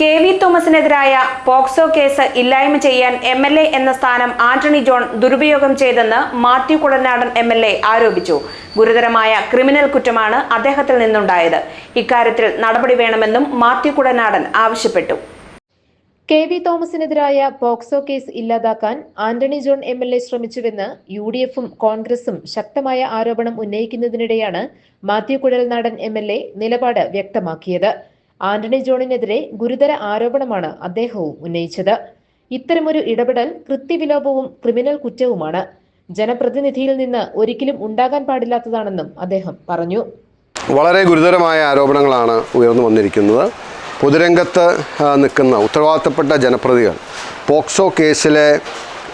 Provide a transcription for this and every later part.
K V തോമസിനെതിരായ POCSO case ഇല്ലായ്മ ചെയ്യാൻ എം എൽ എ എന്ന സ്ഥാനം ആന്റണി ജോൺ ദുരുപയോഗം ചെയ്തെന്ന് Mathew Kulanadan M L A ആരോപിച്ചു. ഗുരുതരമായ ക്രിമിനൽ കുറ്റമാണ് അദ്ദേഹത്തിൽ നിന്നുണ്ടായത്. ഇക്കാര്യത്തിൽ നടപടി വേണമെന്നും മാത്യു കുടനാടൻ ആവശ്യപ്പെട്ടു. കെ വി തോമസിനെതിരായ പോക്സോ കേസ് ഇല്ലാതാക്കാൻ Antony John M L A ശ്രമിച്ചുവെന്ന് U D എഫും കോൺഗ്രസും ശക്തമായ ആരോപണം ഉന്നയിക്കുന്നതിനിടെയാണ് Mathew Kuzhalnadan M L A നിലപാട് വ്യക്തമാക്കിയത്. ആന്റണി ജോണിനെതിരെ ഗുരുതര ആരോപണമാണ് അദ്ദേഹവും ഉന്നയിച്ചത്. ഇത്തരമൊരു ഇടപെടൽ കൃത്യവിലോപവും ക്രിമിനൽ കുറ്റവുമാണ്. ജനപ്രതിനിധിയിൽ നിന്ന് ഒരിക്കലും ഉണ്ടാകാൻ പാടില്ലാത്തതാണെന്നും അദ്ദേഹം പറഞ്ഞു. വളരെ ഗുരുതരമായ ആരോപണങ്ങളാണ് ഉയർന്നു വന്നിരിക്കുന്നത്. പൊതുരംഗത്ത് നിൽക്കുന്ന ഉത്തരവാദിത്തപ്പെട്ട ജനപ്രതികൾ പോക്സോ കേസിലെ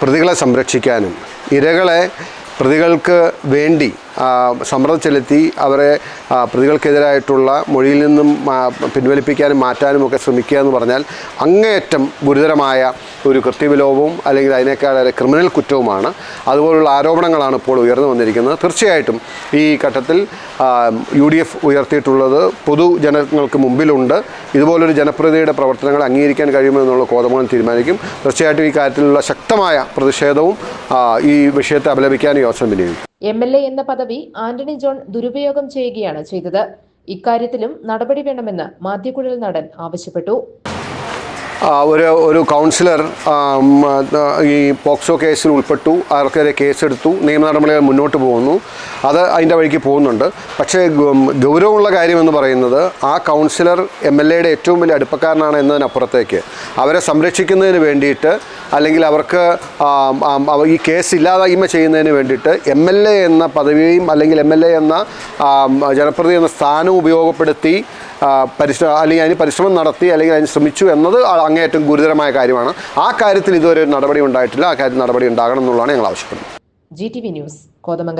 പ്രതികളെ സംരക്ഷിക്കാനും ഇരകളെ പ്രതികൾക്ക് വേണ്ടി സമ്മർദ്ദം ചെലുത്തി അവരെ പ്രതികൾക്കെതിരായിട്ടുള്ള മൊഴിയിൽ നിന്നും പിൻവലിപ്പിക്കാനും മാറ്റാനും ഒക്കെ ശ്രമിക്കുക എന്ന് പറഞ്ഞാൽ അങ്ങേയറ്റം ഗുരുതരമായ ഒരു കൃത്യവിലോപവും അല്ലെങ്കിൽ അതിനേക്കാളേറെ ക്രിമിനൽ കുറ്റവുമാണ്. അതുപോലുള്ള ആരോപണങ്ങളാണ് ഇപ്പോൾ ഉയർന്നു വന്നിരിക്കുന്നത്. തീർച്ചയായിട്ടും ഈ ഘട്ടത്തിൽ യു ഡി എഫ് ഉയർത്തിയിട്ടുള്ളത് പൊതുജനങ്ങൾക്ക് മുമ്പിലുണ്ട്. ഇതുപോലൊരു ജനപ്രതിയുടെ പ്രവർത്തനങ്ങൾ അംഗീകരിക്കാൻ കഴിയുമെന്നുള്ള കോതമംഗലം തീരുമാനിക്കും. തീർച്ചയായിട്ടും ഈ കാര്യത്തിലുള്ള ശക്തമായ പ്രതിഷേധവും ഈ വിഷയത്തെ അപലപിക്കാൻ യോജന വിനിയോഗിക്കും. എം എൽ എ എന്ന പദവി ആന്റണി ജോൺ ദുരുപയോഗം ചെയ്യുകയാണ് ചെയ്തത്. ഇക്കാര്യത്തിലും നടപടി വേണമെന്ന് മാധ്യക്കുഴൽ നടൻ ആവശ്യപ്പെട്ടു. ഒരു ഒരു കൗൺസിലർ ഈ പോക്സോ കേസിൽ ഉൾപ്പെട്ടു. അവർക്കെതിരെ കേസെടുത്തു. നിയമ നടപടികൾ മുന്നോട്ട് പോകുന്നു. അത് അതിന്റെ വഴിക്ക് പോകുന്നുണ്ട്. പക്ഷേ ഗൗരവമുള്ള കാര്യമെന്ന് പറയുന്നത് ആ കൗൺസിലർ എം എൽ എയുടെ ഏറ്റവും വലിയ അടുപ്പക്കാരനാണ് എന്നതിനപ്പുറത്തേക്ക്. അവരെ സംരക്ഷിക്കുന്നതിന് വേണ്ടിയിട്ട് അല്ലെങ്കിൽ അവർക്ക് ഈ കേസ് ഇല്ലാതായ്മ ചെയ്യുന്നതിന് വേണ്ടിയിട്ട് എം എൽ എ എന്ന പദവിയും അല്ലെങ്കിൽ എം എൽ എ എന്ന ജനപ്രതി എന്ന സ്ഥാനവും ഉപയോഗപ്പെടുത്തി പരിശ്ര അല്ലെങ്കിൽ അതിന് പരിശ്രമം നടത്തി അല്ലെങ്കിൽ അതിന് ശ്രമിച്ചു എന്നത് അങ്ങേയറ്റം ഗുരുതരമായ കാര്യമാണ്. ആ കാര്യത്തിൽ ഇതുവരെ ഒരു നടപടി ഉണ്ടായിട്ടില്ല. ആ കാര്യത്തിൽ നടപടി ഉണ്ടാകണം എന്നുള്ളതാണ് ഞങ്ങൾ ആവശ്യപ്പെടുന്നത്. G T V news Kothamangalam.